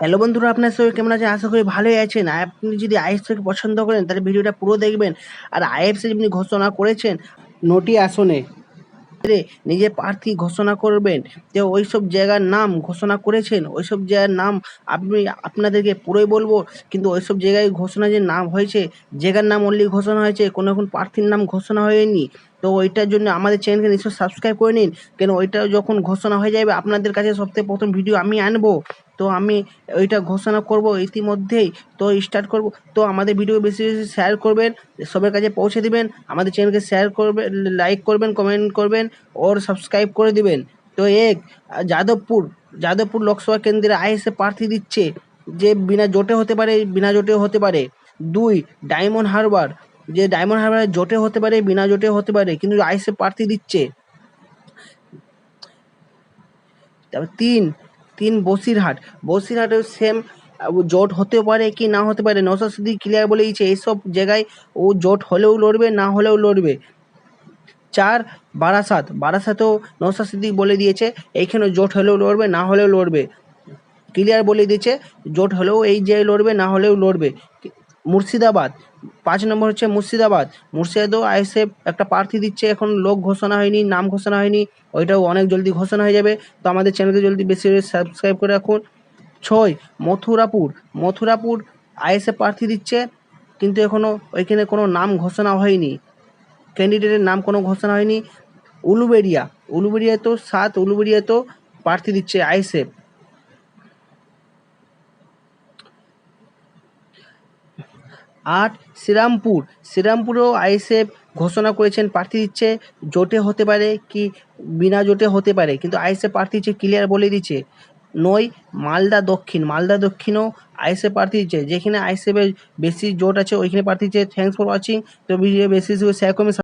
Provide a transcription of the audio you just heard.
Hello বন্ধুরা, আপনার সবাই কেমন আছেন? আশা করি ভালোই আছেন। আপনি যদি আইএফসিকে পছন্দ করেন, তাহলে ভিডিওটা পুরো দেখবেন। আর আইএফসি আপনি ঘোষণা করেছেন, নটি আসনে, রে নিজের প্রার্থী ঘোষণা করবেন। যে ওই সব জায়গার নাম ঘোষণা করেছেন ওই সব জায়গার নাম আপনি আপনাদেরকে পুরোই বলব। কিন্তু ওই সব জায়গায় ঘোষণা যে নাম হয়েছে, জায়গার নাম অনলি ঘোষণা হয়েছে, কোনো এখন প্রার্থীর নাম ঘোষণা হয়নি। তো ওইটার জন্য আমাদের চ্যানেলকে নিশ্চয় সাবস্ক্রাইব করে নিন। কেন ওইটা যখন ঘোষণা হয়ে যাবে, আপনাদের কাছে সবথেকে প্রথম ভিডিও আমি আনব। তো আমি ওইটা ঘোষণা করব, ইতিমধ্যেই তো স্টার্ট করব। তো আমাদের ভিডিও বেশি বেশি শেয়ার করবেন, সবার কাছে পৌঁছে দিবেন, আমাদের চ্যানেলকে শেয়ার করবেন লাইক করবেন কমেন্ট করবেন ওর সাবস্ক্রাইব করে দিবেন। তো এক, যাদবপুর যাদবপুর লোকসভা কেন্দ্রে আইএসএ প্রার্থী দিচ্ছে যে বিনা জোটে হতে পারে, বিনা জোটে হতে পারে। দুই, ডায়মন্ড হারবার, যে ডায়মন্ড হারবারে জোটে হতে পারে, বিনা জোটে হতে পারে, কিন্তু আইএসএ প্রার্থী দিচ্ছে। তারপর তিন তিন বসিরহাট। বসিরহাটেও সেম জোট হতে পারে কি না হতে পারে নৌসাদ সিদ্দিক ক্লিয়ার বলে দিয়েছে এইসব জায়গায় ও জোট হলেও লড়বে, না হলেও লড়বে। চার, বারাসাত। বারাসাতেও নৌসাদ সিদ্দিক বলে দিয়েছে এইখানে জোট হলেও লড়বে, না হলেও লড়বে। ক্লিয়ার বলে দিয়েছে, জোট হলেও এই যে লড়বে, না হলেও লড়বে। মুর্শিদাবাদ। পাঁচ নম্বর হচ্ছে মুর্শিদাবাদ। মুর্শিদাবাদেও আইএসএফ একটা প্রার্থী দিচ্ছে, এখন লোক ঘোষণা হয়নি, নাম ঘোষণা হয়নি, ওইটাও অনেক জলদি ঘোষণা হয়ে যাবে। তো আমাদের চ্যানেলকে জলদি বেশি সাবস্ক্রাইব করে রাখুন। ছয়, মথুরাপুর। মথুরাপুর আইএসএফ প্রার্থী দিচ্ছে, কিন্তু এখনও ওইখানে কোনো নাম ঘোষণা হয়নি। ক্যান্ডিডেটের নাম কোনো ঘোষণা হয়নি। উলুবেড়িয়া। উলুবেড়িয়া তো সাত উলুবেড়িয়া তো প্রার্থী দিচ্ছে আইএসএফ। আট শ্রীরামপুর। শ্রীরামপুরেও আইএসএফ ঘোষণা করেছেন, প্রার্থী দিচ্ছে জোটে হতে পারে কি বিনা জোটে হতে পারে। কিন্তু আইএসএফ প্রার্থী দিচ্ছে ক্লিয়ার বলে দিচ্ছে। নয়, মালদা দক্ষিণ। মালদা দক্ষিণও আইএসএফ প্রার্থী দিচ্ছে। যেখানে আইএসএফের বেশি জোট আছে, ওইখানে প্রার্থী দিচ্ছে থ্যাংকস ফর ওয়াচিং তো ভিডিও বেশি শেয়ার করবেন